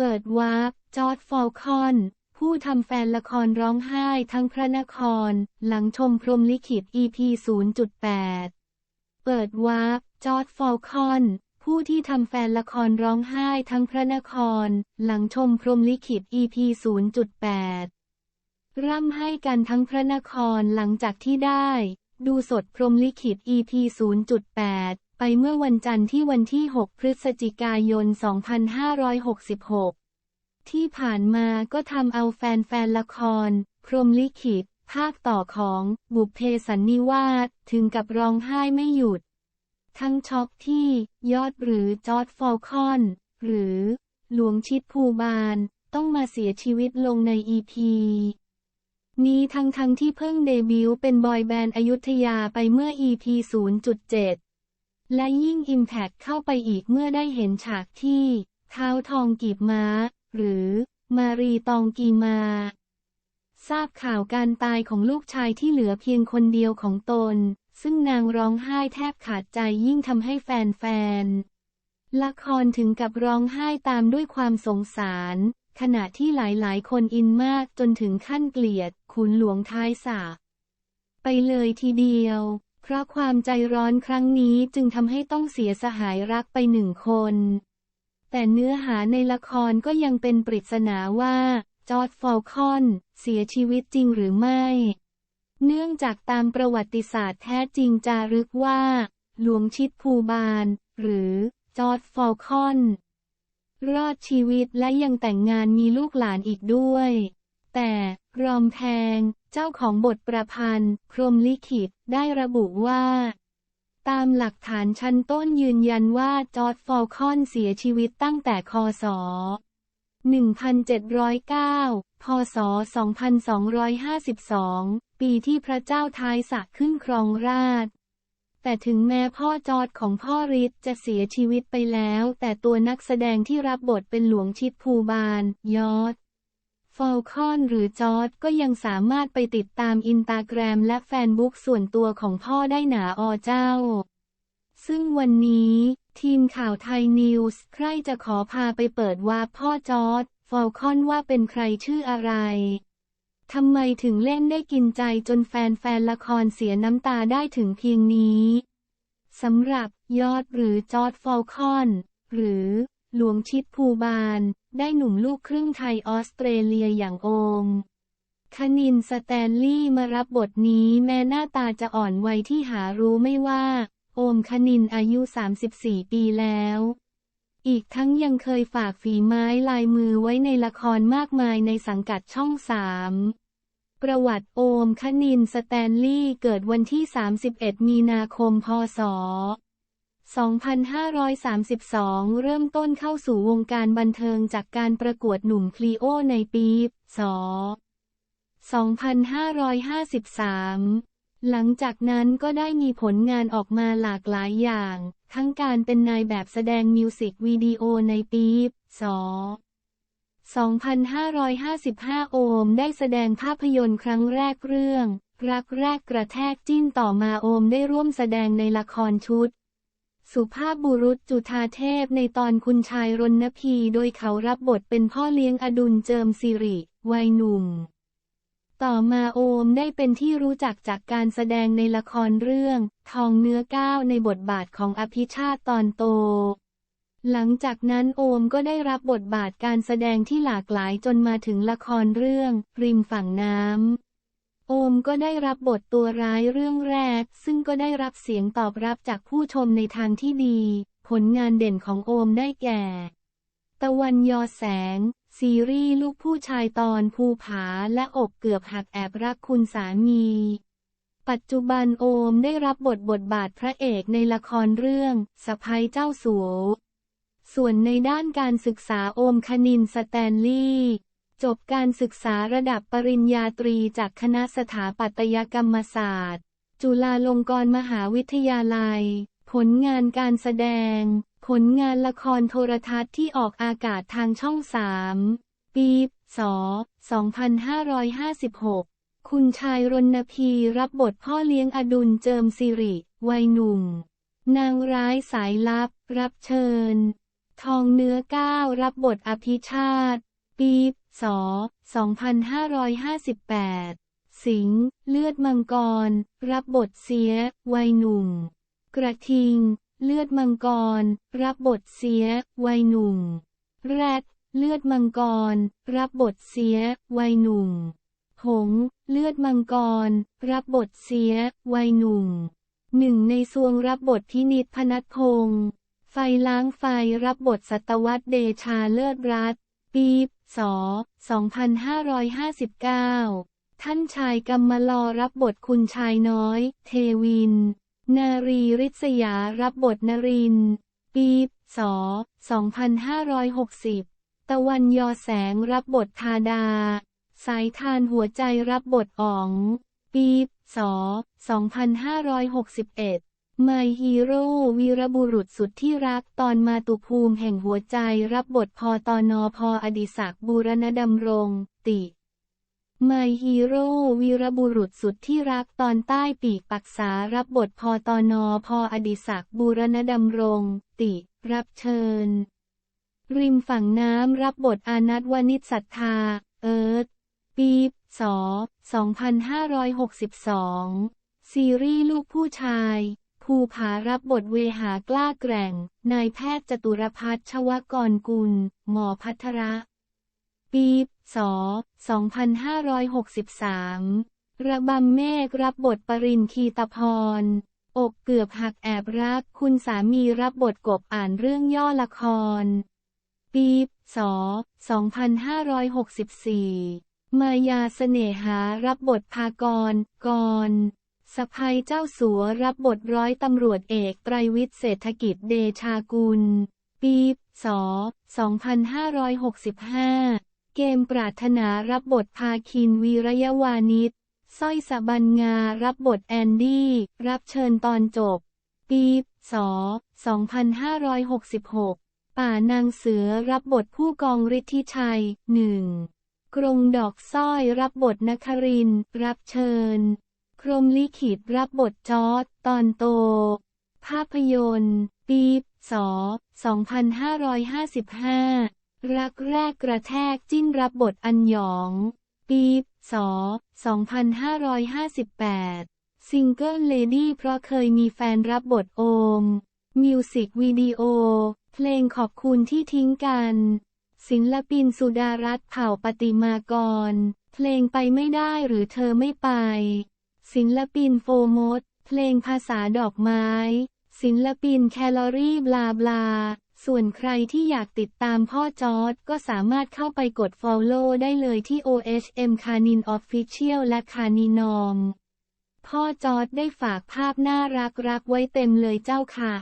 เปิดวาร์ปจอร์ดฟอลคอน ผู้ทำแฟนละครร้องไห้ทั้งพระนคร หลังชมพรมลิขิต EP 0.8 เปิดวาร์ปจอร์ดฟอลคอน ผู้ที่ทำแฟนละครร้องไห้ทั้งพระนคร หลังชมพรมลิขิต EP 0.8 ร่ำให้กันทั้งพระนครหลังจากที่ได้ ดูสดพรมลิขิต EP 0.8 ไปเมื่อวันจันทร์ที่วันที่ 6 พฤศจิกายน 2566 ที่ผ่านมาก็ทำเอาแฟนๆละคร พรมลิขิต ภาคต่อของบุพเพสันนิวาสถึงกับร้องไห้ไม่หยุด ทั้งช็อกที่ยอดหรือจอร์ดฟอลคอน หรือหลวงชิดภูบาล ต้องมาเสียชีวิตลงในอีพีนี้ทั้งทั้งที่เพิ่งเดบิวต์เป็นบอยแบนด์อยุธยาไปเมื่อ EP 0.7 และยิ่งอิมแพคเข้าไปอีกเมื่อได้เห็นฉากที่เท้าทองกีบม้า หรือมารีตองกีมา ทราบข่าวการตายของลูกชายที่เหลือเพียงคนเดียวของตน ซึ่งนางร้องไห้แทบขาดใจยิ่งทำให้แฟนๆ ละครถึงกับร้องไห้ตามด้วยความสงสาร ขณะที่หลายๆ คนอินมากจนถึงขั้นเกลียดขุนหลวงท้ายสระไปเลยทีเดียว เพราะความใจร้อนครั้งนี้จึงทำให้ต้องเสียสหายรักไปหนึ่งคน แต่เนื้อหาในละครก็ยังเป็นปริศนาว่า จอร์ดฟอลคอน เสียชีวิตจริงหรือไม่ เนื่องจากตามประวัติศาสตร์แท้จริงจารึกว่า หลวงชิดภูบาล หรือ จอร์ดฟอลคอน รอดชีวิตและยังแต่งงานมีลูกหลานอีกด้วย แต่รอมแพง เจ้าของบทประพันธ์ พรหมลิขิตได้ระบุว่า ตามหลักฐานชั้นต้นยืนยันว่าจอร์ดฟอลคอนเสียชีวิตตั้งแต่คศ1709 พศ 2252 ปีที่พระเจ้าท้ายสระขึ้นครองราช แต่ถึงแม้พ่อจอร์ดของพ่อริทจะเสียชีวิตไปแล้ว แต่ตัวนักแสดงที่รับบทเป็นหลวงชิดภูบาลยอด ฟอลคอนหรือจอร์ดก็ยังสามารถไปติดตามอินตาแกรมและแฟนบุ๊กส่วนตัวของพ่อได้หนาอเจ้า ซึ่งวันนี้ ทีมข่าวไทยนิวส์ใครจะขอพาไปเปิดว่าพ่อจอร์ดฟอลคอนว่าเป็นใครชื่ออะไรทำไมถึงเล่นได้กินใจจนแฟนๆละครเสียน้ำตาได้ถึงเพียงนี้สำหรับยอดหรือจอร์ดฟอลคอน หรือหลวงชิดภูบาล ได้หนุ่มลูกครึ่งไทยออสเตรเลียอย่างโอม คณินสแตนลีย์มารับบทนี้แม้หน้าตาจะอ่อนวัยที่หารู้ไม่ว่า โอมคณินอายุ 34 ปีแล้ว อีกทั้งยังเคยฝากฝีไม้ลายมือไว้ในละครมากมายในสังกัดช่องสามประวัติโอมคณินสแตนลีย์เกิดวันที่ 31 มีนาคม พศ 2532 เริ่มต้นเข้าสู่วงการบันเทิงจากการประกวดหนุ่มคลีโอในปีศ2553 หลังจากนั้นก็ได้มีผลงานออกมาหลากหลายอย่าง ทั้งการเป็นนายแบบแสดงมิวสิกวิดีโอในปีศ2555 โอมได้แสดงภาพยนตร์ครั้งแรกเรื่อง รักแรกกระแทกจิ้นต่อมาโอมได้ร่วมแสดงในละครชุด สุภาพบุรุษจุธาเทพในตอนคุณชายรณพี โดยเขารับบทเป็นพ่อเลี้ยงอดุลเจิมสิริ วัยหนุ่ม ต่อมาโอมได้เป็นที่รู้จักจากการแสดงในละครเรื่อง ทองเนื้อก้าวในบทบาทของอภิชาติตอนโต หลังจากนั้นโอมก็ได้รับบทบาทการแสดงที่หลากหลายจนมาถึงละครเรื่อง ริมฝั่งน้ำ โอมก็ได้รับบทตัวร้ายเรื่องแรก ซึ่งก็ได้รับเสียงตอบรับจากผู้ชมในทางที่ดี ผลงานเด่นของโอมได้แก่ ตะวันยอแสง ซีรีส์ลูกผู้ชายตอนภูผาและอกเกือบหักแอบรักคุณสามี ปัจจุบันโอมได้รับบทบทบาทพระเอกในละครเรื่องสะพ้ยเจ้าสัวส่วนในด้านการศึกษาโอมคณินสแตนลีย์ จบการศึกษาระดับปริญญาตรีจากคณะสถาปัตยกรรมศาสตร์ จุฬาลงกรณ์มหาวิทยาลัย ผลงานการแสดง ผลงานละครโทรทัศน์ที่ออกอากาศทางช่องสามปีศ2556 คุณชายรณพีรับบทพ่อเลี้ยงอดุลเจิมสิริ วัยหนุ่ม นางร้ายสายลับ รับเชิญ ทองเนื้อก้าวรับบทอภิชาติ ปีบสอ2558 สิงห์เลือดมังกร รับบทเสีย วัยหนุ่ม กระทิง เลือดมังกร รับบทเสีย วัยหนุ่ม แรด เลือดมังกร รับบทเสีย วัยหนุ่ม หง เลือดมังกร รับบทเสีย วัยหนุ่ม หนึ่งในซวงรับบทพินิจพนัทพงศ์ไฟล้างไฟรับบทสัตวัตเดชาเลิศรัตปีบ ส2559 ท่านชายกำมลอรับบทคุณชายน้อย เทวิน นารีริษยารับบทนรินทร์ปีบส2560 ตะวันยอแสงรับบทธาดา สายทานหัวใจรับบทอ๋อง ปีบส2561 My Hero วีรบุรุษสุดที่รักตอนมาตุภูมิแห่งหัวใจรับบทพอตอนอพออดิศักบูรณดำรง ติ My Hero วีรบุรุษสุดที่รักตอนใต้ปีกปักษารับบทพอตอนอพออดิศักบูรณดำรง ติ รับเชิญ ริมฝั่งน้ำรับบทอานัทวนิชศรัทธา เอิร์ธปีบสอ2562 ซีรีส์ลูกผู้ชาย ภูผารับบทเวหากล้าแกร่ง นายแพทย์จตุรพัฒน์ชวกรกุล หมอพัทระ ปีบส2563 ระบำเมฆรับบทปรินคีตพร อกเกือบหักแอบรัก คุณสามีรับบทกบอ่านเรื่องย่อละคร ปีบส2564 มายาเสน่หารับบทพากรกร สะพายเจ้าสัวรับบทร้อยตำรวจเอกไตรวิทย์เศรษฐกิจเดชากุล ปีบส2565 เกมปรารถนารับบทพาคินวีรยวานิชสร้อยสะบันงารับบทแอนดี้ รับเชิญตอนจบ ปีบส2566 ป่านางเสือรับบทผู้กองฤทธิชัยหนึ่งกรงดอกสร้อยรับบทนคริน รับเชิญ รมลิขิตรับบทจอร์ดตอนโต ภาพยนตร์ ปีบส2555 รักแรกกระแทกจิ้นรับบทอันหยอง ปีบส2558 ซิงเกิลเลดี้เพราะเคยมีแฟนรับบทโอม มิวสิกวิดีโอ เพลงขอบคุณที่ทิ้งกัน ศิลปินสุดารัตน์เผ่าปฏิมากร เพลงไปไม่ได้หรือเธอไม่ไป ศิลปินโฟมดเพลงภาษาดอกไม้ ศิลปินแคลอรี่บลาบลา ส่วนใครที่อยากติดตามพ่อจอร์ดก็สามารถเข้าไปกด Follow ได้เลยที่ OHM c a n i n Official และ c a n i n o m พ่อจอร์ดได้ฝากภาพน่ารักรักๆไว้เต็มเลยเจ้าค่ะ